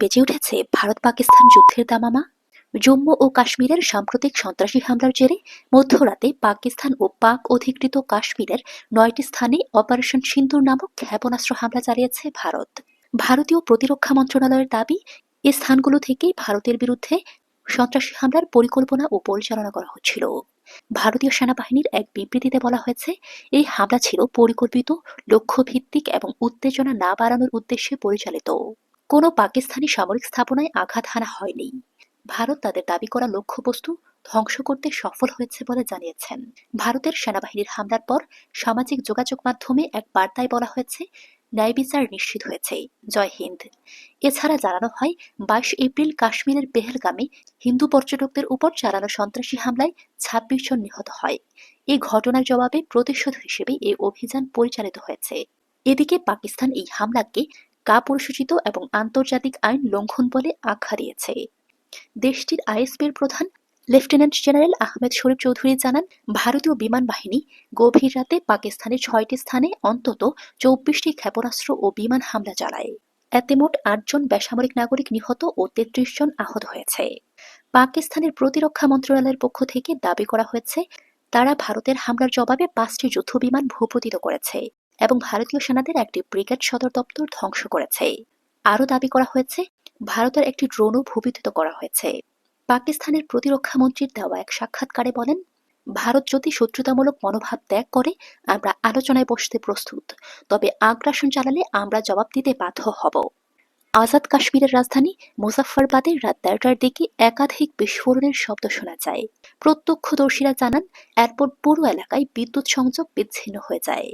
বেজে উঠেছে ভারত পাকিস্তান যুদ্ধের দামামা। জম্মু ও কাশ্মীরের সাম্প্রতিক সন্ত্রাসী হামলার জেরে মধ্যরাতে পাকিস্তান ও পাক অধিকৃত কাশ্মীরের নয়টি স্থানে অপারেশন সিন্দুর নামক ক্ষেপণাস্ত্র হামলা চালিয়েছে ভারত। ভারতীয় প্রতিরক্ষা মন্ত্রণালয়ের দাবি, এ স্থানগুলো থেকেই ভারতের বিরুদ্ধে সন্ত্রাসী হামলার পরিকল্পনা ও পরিচালনা করা হচ্ছিল। ভারতীয় সেনাবাহিনীর এক বিবৃতিতে বলা হয়েছে, এই হামলা ছিল পরিকল্পিত, লক্ষ্যভিত্তিক এবং উত্তেজনা না বাড়ানোর উদ্দেশ্যে পরিচালিত। কোনো পাকিস্তানি সামরিক স্থাপনায় আঘাত হানা হয়নি। ভারত তাদের দাবি করা লক্ষ্যবস্তু ধ্বংস করতে সফল হয়েছে বলে জানিয়েছেন। ভারতের সেনাবাহিনীর হামলার পর সামাজিক যোগাযোগ মাধ্যমে এক বার্তায় বলা হয়েছে, ন্যায় বিচার নিশ্চিত হয়েছে। জয় হিন্দ। এছাড়া জানানো হয়, বাইশ এপ্রিল কাশ্মীরের পেহেলগামে হিন্দু পর্যটকদের উপর চালানো সন্ত্রাসী হামলায় ছাব্বিশ জন নিহত হয়। এই ঘটনার জবাবে প্রতিশোধ হিসেবে এই অভিযান পরিচালিত হয়েছে। এদিকে পাকিস্তান এই হামলাকে কাপুরসূচিত এবং আন্তর্জাতিক আইন লঙ্ঘন বলে আখ্যা দিয়েছে। দেশটির আইএসপির প্রধান লেফটেন্যান্ট জেনারেল আহমেদ শরীফ চৌধুরী জানান, ভারতীয় বিমান বাহিনী গভীর রাতে পাকিস্তানের ছয়টি স্থানে অন্তত চব্বিশটি ক্ষেপণাস্ত্র ও বিমান হামলা চালায়। এতে মোট আটজন বেসামরিক নাগরিক নিহত ও তেত্রিশ জন আহত হয়েছে। পাকিস্তানের প্রতিরক্ষা মন্ত্রণালয়ের পক্ষ থেকে দাবি করা হয়েছে, তারা ভারতের হামলার জবাবে পাঁচটি যুদ্ধবিমান ভূপতিত করেছে। এবং ভারতীয় সেনাদের একটি ব্রিগেড সদর দপ্তর ধ্বংস করেছে। আরও দাবি করা হয়েছে, ভারতের একটি ড্রোনও ভূপতিত করা হয়েছে। পাকিস্তানের প্রতিরক্ষা মন্ত্রীর দেওয়া এক সাক্ষাৎকারে বলেন, ভারত যদি শত্রুতামূলক মনোভাব ত্যাগ করে, আমরা আলোচনায় বসতে প্রস্তুত। তবে আগ্রাসন চালালে আমরা জবাব দিতে বাধ্য হব। আজাদ কাশ্মীরের রাজধানী মুজাফফরবাদে রাত দেড়টার দিকে একাধিক বিস্ফোরণের শব্দ শোনা যায়। প্রত্যক্ষদর্শীরা জানান এয়ারপোর্ট পুরো এলাকায় বিদ্যুৎ সংযোগ বিচ্ছিন্ন হয়ে যায়।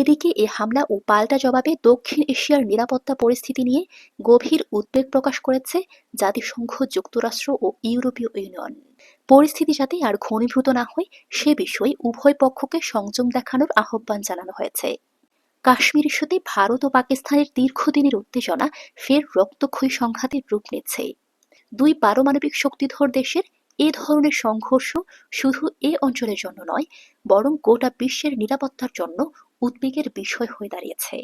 এদিকে এ হামলা ও পাল্টা জবাবে দক্ষিণ এশিয়ার নিরাপত্তা পরিস্থিতি নিয়ে গভীর উদ্বেগ প্রকাশ করেছে জাতিসংঘ, যুক্তরাষ্ট্র ও ইউরোপীয় ইউনিয়ন। পরিস্থিতি যাতে আর ঘনীভূত না হয়, সে বিষয়ে উভয় পক্ষকে সংযম দেখানোর আহ্বান জানানো হয়েছে। কাশ্মীর ইস্যুতে ভারত ও পাকিস্তানের দীর্ঘদিনের উত্তেজনা ফের রক্তক্ষয়ী সংঘাতের রূপ নিচ্ছে। দুই পারমাণবিক শক্তিধর দেশের এ ধরনের সংঘর্ষ শুধু এ অঞ্চলের জন্য নয়, বরং গোটা বিশ্বের নিরাপত্তার জন্য উদ্বেগের বিষয় হয়ে দাঁড়িয়েছে।